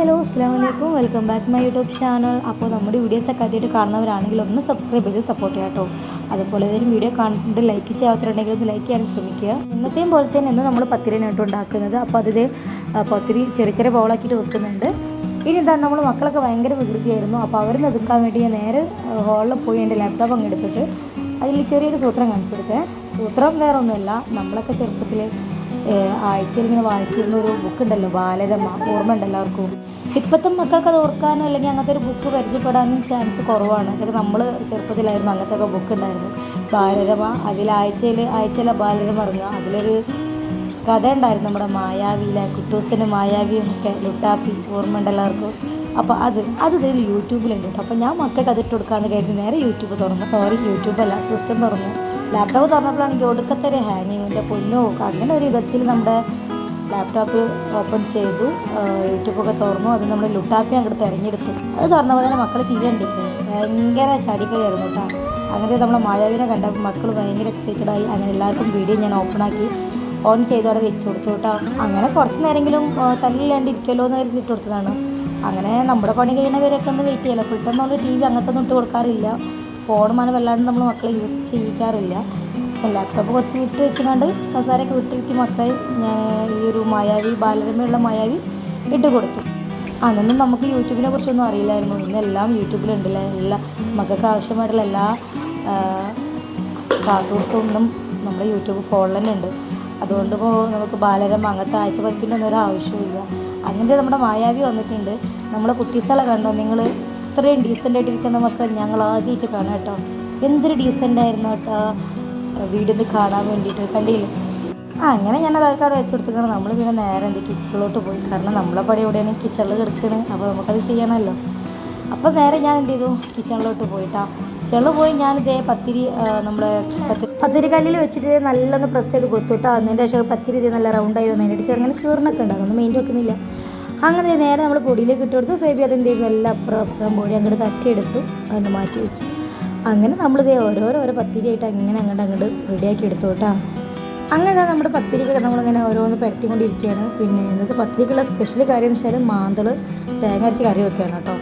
Hello അസ്സാം വലൈക്കും welcome back my YouTube channel. അപ്പോൾ നമ്മുടെ വീഡിയോസൊക്കെ ആദ്യമായിട്ട് കാണുന്നവരാണെങ്കിൽ ഒന്ന് സബ്സ്ക്രൈബ് ചെയ്ത് സപ്പോർട്ട് ചെയ്യാം കേട്ടോ. അതുപോലെ ഏതെങ്കിലും വീഡിയോ കണ്ടിട്ട് ലൈക്ക് ചെയ്യാത്തുണ്ടെങ്കിൽ ഒന്ന് ലൈക്ക് ചെയ്യാൻ ശ്രമിക്കുക. ഇന്നത്തെയും പോലെ തന്നെ ഇന്ന് നമ്മൾ പത്തിരിനായിട്ട് ഉണ്ടാക്കുന്നത്. അപ്പോൾ അതിൽ പത്തിരി ചെറിയ ചെറിയ ബൗളാക്കിയിട്ട് വെക്കുന്നുണ്ട്. ഇനി എന്താ നമ്മൾ മക്കളൊക്കെ ഭയങ്കര വികൃതിയായിരുന്നു. അപ്പോൾ അവരെ നിൽക്കാൻ വേണ്ടി ഞാൻ നേരെ ഹോളിൽ പോയി എന്റെ ലാപ്ടോപ്പ് അങ്ങ് എടുത്തിട്ട് അതിൽ ചെറിയൊരു സൂത്രം കാണിച്ചു കൊടുത്തേ. സൂത്രം വേറെ ഒന്നുമല്ല നമ്മളൊക്കെ ചെറുപ്പത്തിൽ ആഴ്ചയിൽ ഇങ്ങനെ വായിച്ചിരുന്ന ഒരു ബുക്ക് ഉണ്ടല്ലോ ബാലരമ ഓർമ്മ ഉണ്ട് എല്ലാവർക്കും. ഇപ്പോഴത്തെ മക്കൾക്ക് അത് ഓർക്കാനോ അല്ലെങ്കിൽ അങ്ങനത്തെ ഒരു ബുക്ക് പരിചയപ്പെടാനും ചാൻസ് കുറവാണ്. അതൊക്കെ നമ്മൾ ചെറുപ്പത്തിലായിരുന്നു അങ്ങനത്തെ ഒക്കെ ബുക്ക് ഉണ്ടായിരുന്നു ബാലരമ അതിൽ ആഴ്ചയിൽ ആഴ്ചയിലെ ബാലരമ ഇറങ്ങുക. അതിലൊരു കഥ ഉണ്ടായിരുന്നു നമ്മുടെ മായാവിയിലെ കുട്ടൂസിന്റെ മായാവിയും ഒക്കെ ലുട്ടാപ്പി ഓർമ്മ ഉണ്ട് എല്ലാവർക്കും. അപ്പോൾ അത് അത് ഇതിൽ യൂട്യൂബിലുണ്ട് കേട്ടോ. അപ്പോൾ ഞാൻ മക്കൾക്ക് അതിട്ട് കൊടുക്കാമെന്ന് കരുതി നേരെ യൂട്യൂബ് തുറന്നു. സോറി യൂട്യൂബല്ല സിസ്റ്റം തുറന്നു. ലാപ്ടോപ്പ് തുറന്നപ്പോഴാണെങ്കിൽ എനിക്ക് ഒടുക്കത്തെ ഒരു ഹാങ്ങിങ്ങിന്റെ പൊന്നോ അങ്ങനെ ഒരു വിധത്തിൽ നമ്മുടെ ലാപ്ടോപ്പ് ഓപ്പൺ ചെയ്തു യൂട്യൂബൊക്കെ തുറന്നു അത് നമ്മൾ ലുട്ടാപ്പി അങ്ങോട്ട് തിരഞ്ഞെടുത്തു. അത് തുറന്നപ്പോൾ തന്നെ മക്കൾ ചെയ്യണ്ടിരുന്നു ഭയങ്കര ചടിക്കളിയായിരുന്നു കേട്ടോ. അങ്ങനെ നമ്മളെ മായാവിനെ കണ്ടപ്പോൾ മക്കൾ ഭയങ്കര എക്സൈറ്റഡ് ആയി. അങ്ങനെ എല്ലാവർക്കും വീഡിയോ ഞാൻ ഓപ്പൺ ആക്കി ഓൺ ചെയ്ത് അവിടെ വെച്ച് കൊടുത്തു കേട്ടോ. അങ്ങനെ കുറച്ച് നേരമെങ്കിലും തല്ലില്ലാണ്ടിരിക്കുമല്ലോ എന്ന് കരുതി ഇട്ട് കൊടുത്തതാണ്. അങ്ങനെ നമ്മുടെ പണി കഴിയുന്നവരൊക്കെ ഒന്ന് വെയിറ്റ് ചെയ്യല്ലോ? ഫുൾ ടൈം നമ്മൾ ടി വി അങ്ങനത്തെ ഒന്നും ഇട്ട് കൊടുക്കാറില്ല. ഫോൺ മന വല്ലാണ്ട് നമ്മൾ മക്കളെ യൂസ് ചെയ്യിക്കാറില്ല. ലാപ്ടോപ്പ് കുറച്ച് വിട്ട് വെച്ചുകൊണ്ട് കസാരയൊക്കെ വിട്ടിരിക്കും മക്കളെ ഞാൻ ഈ ഒരു മായാവി ബാലരമയുള്ള മായാവി ഇട്ട് കൊടുത്തു. അന്നൊന്നും നമുക്ക് യൂട്യൂബിനെ കുറിച്ചൊന്നും അറിയില്ലായിരുന്നു. ഇന്നെല്ലാം യൂട്യൂബിലുണ്ടല്ലേ? എല്ലാ മക്കൾക്ക് ആവശ്യമായിട്ടുള്ള എല്ലാ കാർട്ടൂൺസും ഒന്നും നമ്മുടെ യൂട്യൂബ് ഫോണിൽ തന്നെ ഉണ്ട് അതുകൊണ്ട് ഇപ്പോൾ നമുക്ക് ബാലരമ അങ്ങനത്തെ ആഴ്ച പതിപ്പിന്റെ ഒന്നും ഒരു ആവശ്യമില്ല അങ്ങനത്തെ നമ്മുടെ മായാവി വന്നിട്ടുണ്ട്. നമ്മളെ കുട്ടീസുകളെ കണ്ടോ? നിങ്ങൾ ഇത്രയും ഡീസന്റ് ആയിട്ടിരിക്കുന്ന മക്കൾ ഞങ്ങൾ ആദ്യമായിട്ട് കാണാം കേട്ടോ. എന്തൊരു ഡീസന്റ് ആയിരുന്നു കേട്ടോ. വീടിന്ന് കാണാൻ വേണ്ടിയിട്ട് കണ്ടില്ലേ? അങ്ങനെ ഞാൻ അവർക്ക് അവിടെ വെച്ച് കൊടുത്തിക്കണം നമ്മൾ പിന്നെ നേരെ എന്ത് കിച്ചണിലോട്ട് പോയി. കാരണം നമ്മളെ പടി എവിടെയാണ്? കിച്ചണിൽ കിടക്കണ്. അപ്പോൾ നമുക്കത് ചെയ്യണമല്ലോ. അപ്പോൾ നേരെ ഞാൻ എന്ത് ചെയ്തു? കിച്ചണിലോട്ട് പോയിട്ടാ. കിച്ചണിൽ പോയി ഞാൻ ഇതേ പത്തിരി നമ്മുടെ പത്തിരി കല്ലിൽ വെച്ചിട്ട് നല്ലൊന്ന് പ്രസ് ചെയ്ത് കൊടുത്തു കേട്ടോ അതിന്റെ ശേഷം പത്തിരി ഇത് നല്ല റൗണ്ടായി വന്നതിന്റെ ചെറുങ്ങനെ കീറിനൊക്കെ ഉണ്ട്. അതൊന്നും മെയിൻ വെക്കുന്നില്ല അങ്ങനെ നേരെ നമ്മൾ പൊടിയിലേക്ക് ഇട്ട് കൊടുത്തു. ഫേബി അത് എന്ത് ചെയ്തു എല്ലാം അപ്പുറം അപ്പുറം പൊടി അങ്ങോട്ട് തട്ടിയെടുത്തു. അങ്ങോട്ട് മാറ്റി വെച്ചു. അങ്ങനെ നമ്മൾ ഇതേ ഓരോരോ ഓരോ പത്തിരിയായിട്ട് അങ്ങനെ അങ്ങോട്ട് അങ്ങോട്ട് റെഡിയാക്കി എടുത്തു കേട്ടോ. അങ്ങനെ നമ്മുടെ പത്തിരിക്കൊക്കെ നമ്മളിങ്ങനെ ഓരോന്ന് പരത്തിക്കൊണ്ടിരിക്കുകയാണ്. പിന്നെ ഇന്നത്തെ പത്തിരിക്കുള്ള സ്പെഷ്യൽ കാര്യം എന്ന് വെച്ചാൽ മാന്തൾ തേങ്ങ അരച്ച് കറി വെക്കുകയാണ് കേട്ടോ.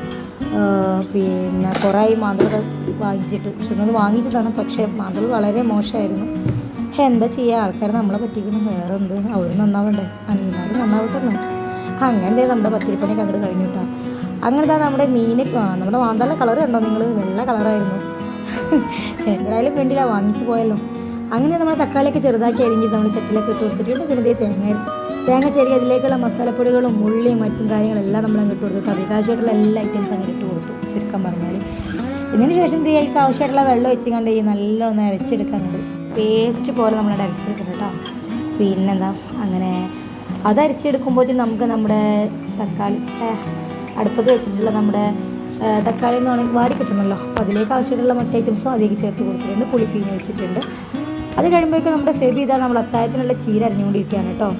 പിന്നെ കുറേ മാന്തളൊക്കെ വാങ്ങിച്ചിട്ട്. പക്ഷെ ഒന്നത് തന്നെ പക്ഷേ മാന്തൾ വളരെ മോശമായിരുന്നു. എന്താ ചെയ്യുക ആൾക്കാർ നമ്മളെ പറ്റിക്കണം വേറെ എന്ത് അവർ നന്നാവണ്ടേ? അനിയന്മാർ നന്നാവട്ടെ അങ്ങനെ നമ്മുടെ പത്തിരിപ്പണിയൊക്കെ അങ്ങോട്ട് കഴിഞ്ഞു കേട്ടോ അങ്ങനത്തെ നമ്മുടെ മീൻ നമ്മുടെ മാന്തള കളർ കണ്ടോ നിങ്ങൾ വെള്ള കളറായിരുന്നു. എന്തായാലും വേണ്ടില്ല വാങ്ങിച്ചു പോയല്ലോ. അങ്ങനെ നമ്മൾ തക്കാളിയൊക്കെ ചെറുതാക്കി അരിഞ്ഞ് നമ്മൾ ചട്ടിലൊക്കെ ഇട്ട് കൊടുത്തിട്ടുണ്ട് പിന്നെ ഇതേ തേങ്ങ തേങ്ങ ചെറിയ അതിലേക്കുള്ള മസാലപ്പൊടികളും ഉള്ളിയും മറ്റും കാര്യങ്ങളെല്ലാം നമ്മൾ അങ്ങ് ഇട്ട് കൊടുത്തു അതികാവശ്യമായിട്ടുള്ള എല്ലാ ഐറ്റംസ് അങ്ങനെ ഇട്ട് കൊടുത്തു ചുരുക്കം പറഞ്ഞാൽ ഇതിന് ശേഷം തീ അതിൽക്ക് ആവശ്യമായിട്ടുള്ള വെള്ളം വെച്ച് കണ്ട് ഈ നല്ലോണം അരച്ചെടുക്കാനുണ്ട്. പേസ്റ്റ് പോലെ നമ്മൾ അരച്ചെടുക്കണം കേട്ടോ പിന്നെന്താ? അങ്ങനെ അത് അരിച്ചെടുക്കുമ്പോഴത്തേക്കും നമുക്ക് നമ്മുടെ തക്കാളി അടുപ്പത്ത് വെച്ചിട്ടുള്ള നമ്മുടെ തക്കാളി എന്ന് വാടി കിട്ടണമല്ലോ അപ്പോൾ അതിലേക്ക് ആവശ്യമുള്ള മറ്റ് ഐറ്റംസും അതിലേക്ക് ചേർത്ത് കൊടുത്തിട്ടുണ്ട്. പുളിപ്പീഞ്ഞ് വെച്ചിട്ടുണ്ട് അത് കഴിയുമ്പോഴേക്കും നമ്മുടെ ഫെബി ഇതാ നമ്മൾ അത്തായത്തിനുള്ള ചീര അരിഞ്ഞുകൊണ്ടിരിക്കുകയാണ് കേട്ടോ.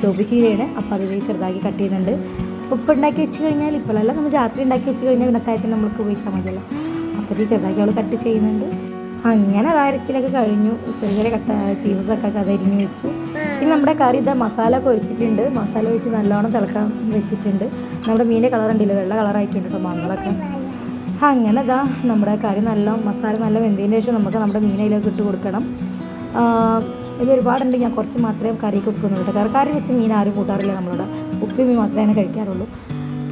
ചുവപ്പ് ചീരയാണ്. അപ്പോൾ അതിലേക്ക് ചെറുതാക്കി കട്ട് ചെയ്യുന്നുണ്ട്. ഇപ്പോൾ ഉണ്ടാക്കി വെച്ച് കഴിഞ്ഞാൽ ഇപ്പോഴല്ല. നമ്മൾ രാത്രി ഉണ്ടാക്കി വെച്ച് കഴിഞ്ഞാൽ പിന്നെ അത്തായത്തിന് നമ്മൾക്ക് ഉപയോഗിച്ചാൽ മതിയല്ലോ. അപ്പോൾ ഇത് ചെറുതാക്കി അവൾ കട്ട് ചെയ്യുന്നുണ്ട്. അങ്ങനെ അത് കഴിഞ്ഞു. ചെറിയ ചെറിയ കട്ട പീസസൊക്കെ അതരിഞ്ഞ് വെച്ചു. പിന്നെ നമ്മുടെ കറി ഇതാ മസാല ഒക്കെ ഒഴിച്ചിട്ടുണ്ട്. മസാല ഒഴിച്ച് നല്ലോണം തിളക്കാൻ വെച്ചിട്ടുണ്ട്. നമ്മുടെ മീന്റെ കളർ ഉണ്ടല്ലോ വെള്ള കളറായിട്ടുണ്ട് കേട്ടോ മങ്ങളൊക്കെ അങ്ങനെ ഇതാ നമ്മുടെ കറി നല്ല മസാല നല്ല വെന്തതിന് ശേഷം നമുക്ക് നമ്മുടെ മീനയിലേക്ക് ഇട്ട് കൊടുക്കണം. ഇത് ഒരുപാടുണ്ട്. ഞാൻ കുറച്ച് മാത്രമേ കറി കൊടുക്കുന്നുള്ളൂ കേട്ടോ കറി വെച്ച് മീൻ ആരും കൂട്ടാറില്ല നമ്മളോട് ഉപ്പി മീൻ മാത്രമേ കഴിക്കാറുള്ളൂ.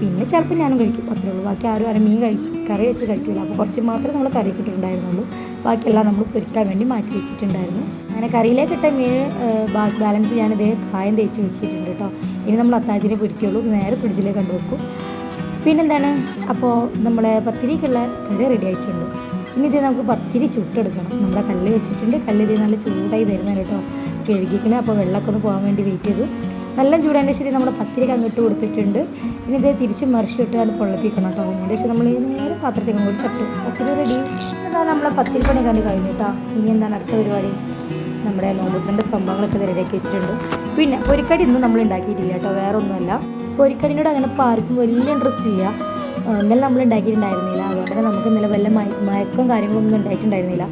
പിന്നെ ചിലപ്പോൾ ഞാനും കഴിക്കും. അത്രേ ഉള്ളൂ. ബാക്കി ആരും ആരും മീൻ കഴി കറി വെച്ച് കഴിക്കില്ല അപ്പോൾ കുറച്ച് മാത്രമേ നമ്മൾ കറി ഇട്ടിട്ടുണ്ടായിരുന്നുള്ളൂ ബാക്കിയെല്ലാം നമ്മൾ പൊരിക്കാൻ വേണ്ടി മാറ്റി വെച്ചിട്ടുണ്ടായിരുന്നു. അങ്ങനെ കറിയിലേക്ക് ഇട്ട മീൻ ബാലൻസ് ഞാൻ ഞാനിതേ കായം തേച്ച് വെച്ചിട്ടുണ്ട് കേട്ടോ. ഇനി നമ്മൾ അത്താഴത്തിന് പൊരിക്കുള്ളൂ. നേരെ ഫ്രിഡ്ജിലേക്ക് കണ്ടുവെക്കും പിന്നെന്താണ്? അപ്പോൾ നമ്മളെ പത്തിരിക്കുള്ള കറി റെഡി ആയിട്ടുണ്ട്. ഇനി ഇത് നമുക്ക് പത്തിരി ചുട്ടെടുക്കണം. നമ്മുടെ കല്ല് വെച്ചിട്ടുണ്ട്. കല്ല് ഇത് നല്ല ചൂടായി വരുന്നതാണ് കേട്ടോ. കഴുകിക്കണേ അപ്പോൾ വെള്ളമൊക്കെ ഒന്ന് പോകാൻ വേണ്ടി വെയിറ്റ് ചെയ്തു. നല്ല ചൂടാന്റെ ശരി നമ്മൾ പത്തിരിക്ക് അങ്ങോട്ട് കൊടുത്തിട്ടുണ്ട്. ഇനി ഇത് തിരിച്ച് മറിച്ചിട്ട് അത് പൊള്ളപ്പിക്കണം കേട്ടോ അതിന്റെ ശേഷം നമ്മൾ നേരെ പാത്രത്തിൽ കൂടി തട്ടും പത്തിരി റെഡി എന്താ നമ്മളെ പത്തിരി പണി കണ്ട് കഴിഞ്ഞു കേട്ടോ ഇനി എന്താണ് അടുത്ത പരിപാടി? നമ്മുടെ നോമ്പുത്തിന്റെ സംഭവങ്ങളൊക്കെ റെഡിയാക്കി വെച്ചിട്ടുണ്ട്. പിന്നെ പൊരിക്കടി ഇന്നും നമ്മൾ ഉണ്ടാക്കിയിട്ടില്ല കേട്ടോ. വേറെ ഒന്നുമല്ല പൊരിക്കടിനോട് അങ്ങനെ ആർക്കും വലിയ ഇൻട്രസ്റ്റ് ഇല്ല. ഇന്നലെ നമ്മൾ ഉണ്ടാക്കിയിട്ടുണ്ടായിരുന്നില്ല. അതുകൊണ്ട് തന്നെ നമുക്ക് ഇന്നലെ വല്ല മയ മയക്കും കാര്യങ്ങളൊന്നും ഉണ്ടായിട്ടുണ്ടായിരുന്നില്ല.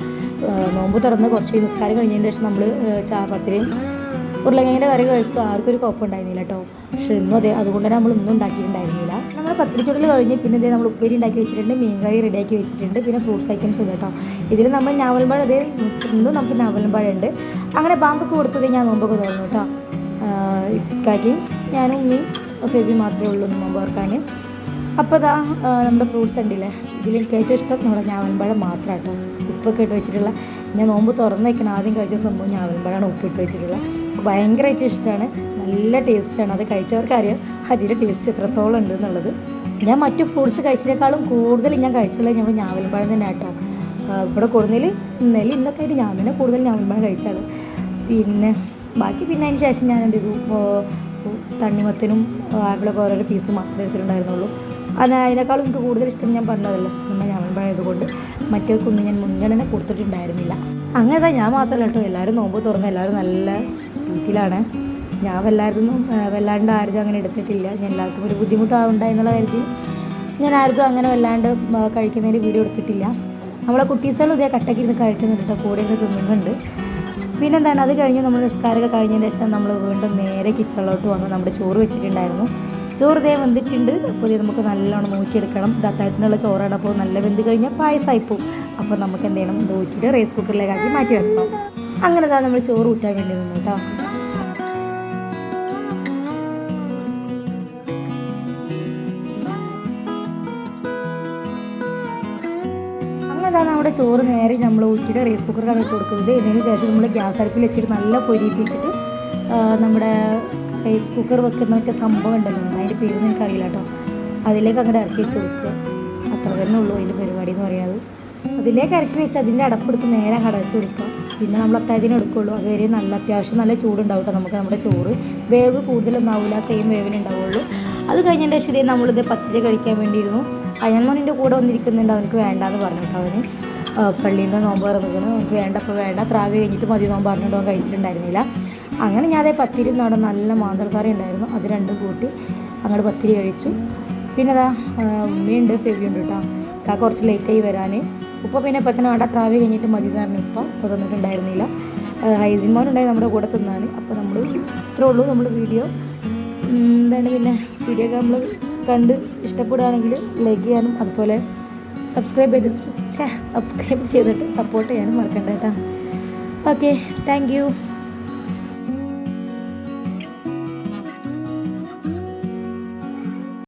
നോമ്പ് തുറന്ന് കുറച്ച് നിസ്കാരം കഴിഞ്ഞതിന് ശേഷം നമ്മൾ ചാപത്തിരിയും ഉരുളക്കിഴങ്ങിന്റെ കറി കഴിച്ചു ആർക്കും ഒരു കുഴപ്പമുണ്ടായിരുന്നില്ല കേട്ടോ പക്ഷെ ഇന്നും അതെ അതുകൊണ്ട് തന്നെ നമ്മൾ ഇന്നും ഉണ്ടാക്കിയിട്ടുണ്ടായിരുന്നില്ല. നമ്മൾ പത്തിരിച്ചുടൽ കഴിഞ്ഞ് പിന്നെ ഇതേ നമ്മൾ ഉപ്പേരി ഉണ്ടാക്കി വെച്ചിട്ടുണ്ട് മീൻ കറി റെഡിയാക്കി വെച്ചിട്ടുണ്ട് പിന്നെ ഫ്രൂട്ട്സ് ഐറ്റംസ് ഉണ്ട് കേട്ടോ ഇതിൽ നമ്മൾ ഞാവൽമ്പഴം അതേ ഇന്നും നമുക്ക് ഞാവൽമ്പഴം ഉണ്ട്. അങ്ങനെ ബാങ്കൊക്കെ കൊടുത്തത് ഞാൻ നോമ്പൊക്കെ തോന്നുന്നു കേട്ടോ ഇക്കാക്കിയും ഞാനും ഉമ്മയും ഫെബി മാത്രമേ ഉള്ളൂ നോമ്പ് ഓർക്കാൻ അപ്പോൾ ഇതാ നമ്മുടെ ഫ്രൂട്ട്സ് ഉണ്ടല്ലേ? ഇതിൽ എനിക്ക് ഏറ്റവും ഇഷ്ടം നമ്മുടെ ഞാവൻപഴം മാത്രം കേട്ടോ ഉപ്പൊക്കെ ഇട്ട് വെച്ചിട്ടുള്ള ഞാൻ നോമ്പ് തുറന്നേക്കണം ആദ്യം കഴിച്ച സംഭവം ഞാവൻപഴമാണ് ഉപ്പിട്ട് വെച്ചിട്ടുള്ളത് ഭയങ്കരമായിട്ട് ഇഷ്ടമാണ് നല്ല ടേസ്റ്റാണ്. അത് കഴിച്ചവർക്കറിയാം അതിന്റെ ടേസ്റ്റ് എത്രത്തോളം ഉണ്ട് എന്നുള്ളത് ഞാൻ മറ്റു ഫ്രൂട്ട്സ് കഴിച്ചതിനേക്കാളും കൂടുതൽ ഞാൻ കഴിച്ചുള്ളത് ഞങ്ങൾ ഞാവൽപ്പഴം തന്നെ കേട്ടോ ഇവിടെ കൊടുന്നതിൽ ഇന്നലെ ഇന്നൊക്കെ ആയിട്ട് ഞാൻ തന്നെ കൂടുതൽ ഞാവൽപ്പഴം കഴിച്ചാണ്. പിന്നെ ബാക്കി പിന്നെ അതിന് ശേഷം ഞാൻ എന്ത് ചെയ്തു? തണ്ണിമത്തനും ആപ്പിളൊക്കെ ഓരോരോ പീസ് മാത്രമേ എടുത്തിട്ടുണ്ടായിരുന്നുള്ളൂ. അത് അതിനേക്കാളും എനിക്ക് കൂടുതൽ ഇഷ്ടം ഞാൻ പറഞ്ഞതല്ലോ? നമ്മൾ ഞാവൽപ്പഴം ആയതുകൊണ്ട്. മറ്റവർക്കൊന്നും ഞാൻ മുൻഗണന കൊടുത്തിട്ടുണ്ടായിരുന്നില്ല. അങ്ങനെ ഞാൻ മാത്രമല്ല കേട്ടോ. എല്ലാവരും നോമ്പ് തുറന്ന് എല്ലാവരും നല്ല വീട്ടിലാണ്. ഞാൻ വല്ലായിരുന്നു വല്ലാണ്ട് ആരും അങ്ങനെ എടുത്തിട്ടില്ല. ഞാൻ എല്ലാവർക്കും ഒരു ബുദ്ധിമുട്ടാവുണ്ടായി എന്നുള്ള കാര്യത്തിൽ ഞാൻ ആർക്കും അങ്ങനെ വല്ലാണ്ട് കഴിക്കുന്നതിന് വീഡിയോ എടുത്തിട്ടില്ല. നമ്മളെ കുട്ടീസുകളും ഇതേ കട്ടയ്ക്ക് ഇരുന്ന് കഴിക്കുന്നുണ്ട് കൂടെ ഇരുന്ന് തിന്നുന്നുണ്ട്. പിന്നെന്താണ് അത് കഴിഞ്ഞ് നമ്മൾ നിസ്കാരമൊക്കെ കഴിഞ്ഞതിന് ശേഷം നമ്മൾ വീണ്ടും നേരെ കിച്ചണിലോട്ട് വന്ന് നമ്മുടെ ചോറ് വെച്ചിട്ടുണ്ടായിരുന്നു. ചോറ് ഇതേ വെന്തിട്ടുണ്ട്. അപ്പോൾ നമുക്ക് നല്ലോണം നോക്കിയെടുക്കണം ഇത് അത്താഴത്തിനുള്ള ചോറാണ്. അപ്പോൾ നല്ല വെന്ത് കഴിഞ്ഞാൽ പായസമായി പോകും അപ്പോൾ നമുക്ക് എന്ത് ചെയ്യണം? ഊറ്റിയിട്ട് റൈസ് കുക്കറിലേക്കാക്കി മാറ്റി വെക്കണം. അങ്ങനെ ഇതാ നമ്മൾ ചോറ് ഊറ്റാൻ വേണ്ടി നിന്നു കേട്ടോ അങ്ങനെ നമ്മുടെ ചോറ് നേരെ നമ്മൾ ഊറ്റിയിട്ട് റൈസ് കുക്കറിലാണ് ഇട്ട് കൊടുക്കുന്നത്. ഇതിന് ശേഷം നമ്മൾ ഗ്യാസ് അടുപ്പിൽ വെച്ചിട്ട് നല്ല പൊരിപ്പിച്ചിട്ട് നമ്മുടെ റൈസ് കുക്കർ വെക്കുന്ന മറ്റേ സംഭവം ഉണ്ടല്ലോ അതിന്റെ പേരൊന്നും എനിക്കറിയില്ല കേട്ടോ. അതിലേക്ക് അങ്ങോട്ട് ഇറക്കി വെച്ച് കൊടുക്കുക. അത്ര തന്നെ ഉള്ളൂ അതിന്റെ പരിപാടി എന്ന് പറയുന്നത് അതിലേക്ക് ഇറക്കി വെച്ച് അതിന്റെ അടപ്പെടുത്ത് നേരെ അങ്ങോട്ട് അടച്ചു കൊടുക്കുക. പിന്നെ നമ്മൾ അത്താഴത്തിന് എടുക്കുള്ളൂ. അതുവരെ നല്ല അത്യാവശ്യം നല്ല ചൂടുണ്ടാവും കേട്ടോ നമുക്ക് നമ്മുടെ ചോറ്. വേവ് കൂടുതലൊന്നും ആവില്ല സെയിം വേവിനുണ്ടാവുള്ളൂ അത് കഴിഞ്ഞതിന്റെ ശരി നമ്മളിത് പത്തിരി കഴിക്കാൻ വേണ്ടിയിരുന്നു. അയ്യന്മാനിന്റെ കൂടെ വന്നിരിക്കുന്നുണ്ട്. അവനക്ക് വേണ്ടാന്ന് പറഞ്ഞു കേട്ടോ അവന് പള്ളിയിൽ നിന്ന് നോമ്പ് തുറന്നിരിക്കുന്നു അവനക്ക് വേണ്ട അപ്പോൾ വേണ്ട. ത്രാവ് കഴിഞ്ഞിട്ട് മതി നോമ്പ് പറഞ്ഞിട്ട് അവൻ കഴിച്ചിട്ടുണ്ടായിരുന്നില്ല. അങ്ങനെ ഞാൻ അതേ പത്തിരിയും അവിടെ നല്ല മാന്തൽക്കാരി ഉണ്ടായിരുന്നു. അത് രണ്ടും കൂട്ടി അങ്ങോട്ട് പത്തിരി കഴിച്ചു. പിന്നെ അതാ ഉമ്മയുണ്ട് ഫെബിയുണ്ട് കേട്ടോ. കാ കുറച്ച് ലേറ്റായി വരാൻ ഉപ്പ പിന്നെ ഇപ്പം തന്നെ വേണ്ട ത്രാവ് കഴിഞ്ഞിട്ട് മതി എന്ന് പറഞ്ഞു ഇപ്പം ഇപ്പോൾ തന്നിട്ടുണ്ടായിരുന്നില്ല. ഹൈസിൻമോനുണ്ടായി നമ്മുടെ കൂടെ തിന്നാൻ അപ്പോൾ നമ്മൾ ഇത്രേ ഉള്ളൂ നമ്മൾ വീഡിയോ. എന്താണ് പിന്നെ വീഡിയോ ഒക്കെ നമ്മൾ കണ്ട് ഇഷ്ടപ്പെടുകയാണെങ്കിൽ ലൈക്ക് ചെയ്യാനും അതുപോലെ സബ്സ്ക്രൈബ് ചെയ്ത് സബ്സ്ക്രൈബ് ചെയ്തിട്ട് സപ്പോർട്ട് ചെയ്യാനും മറക്കണ്ട കേട്ടോ. Okay thank